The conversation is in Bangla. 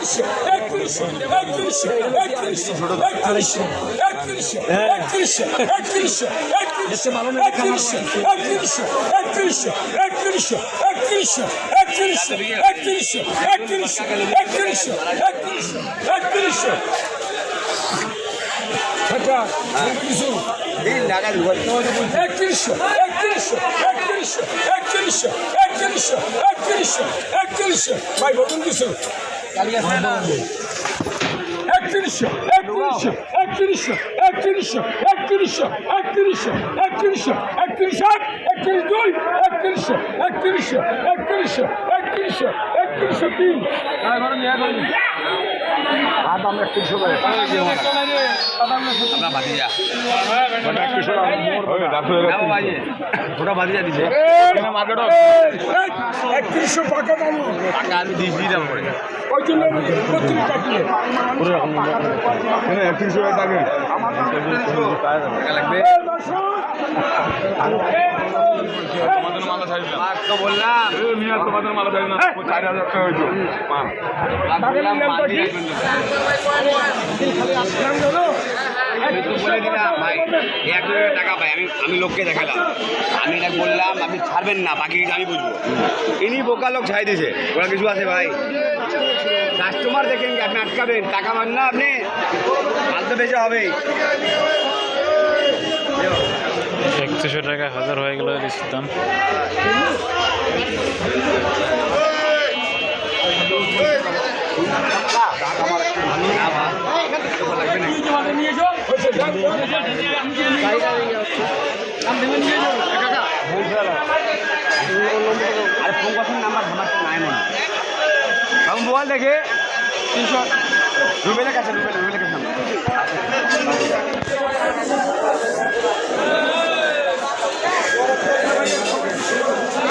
একত্রিশশো একত্রিশশো একত্রিশশো একত্রিশশো একত্রিশশো একত্রিশশো একত্রিশশো একত্রিশশো একত্রিশশো একত্রিশশো একত্রিশশো একত্রিশশো একত্রিশশো একত্রিশশো একত্রিশশো একত্রিশশো একত্রিশশো একত্রিশশো একত্রিশশো আচ্ছা কিছু একত্রিশশো একত্রিশশো একত্রিশশো একত্রিশশো একত্রিশশো একত্রিশশো একত্রিশশো ভাই বলুন কিছু একত্রিশশো একত্রিশশো একত্রিশশো একত্রিশশো একত্রিশশো একত্রিশশো একত্রিশশো একত্রিশ এক একত্রিশ দুই একত্রিশশো একত্রিশশো ওটা বাদিয়া দিছে একত্রিশশো টাকা দাম টাকা আমি দিয়েছি দাম করে ওই জন্য একত্রিশশো টাকা লাগবে তো বললাম। মাল না। টাকা পাই আমি আমি লোককে দেখালাম। আমি এটা বললাম আপনি ছাড়বেন না বাকি আমি বুঝব। ইনি বোকা লোক ছাই দিয়েছে। ওরা কিছু আছে ভাই। কাস্টমার দেখেন কি আপনি আটকাবেন টাকা পান না আপনি? মাল তো বেঁচে হবেই। একত্রিশশো টাকা হাজার হয়ে গেল লিচুর দাম। মোবাইল দেখে তিনশো রুবেলের কাছে রুবেলের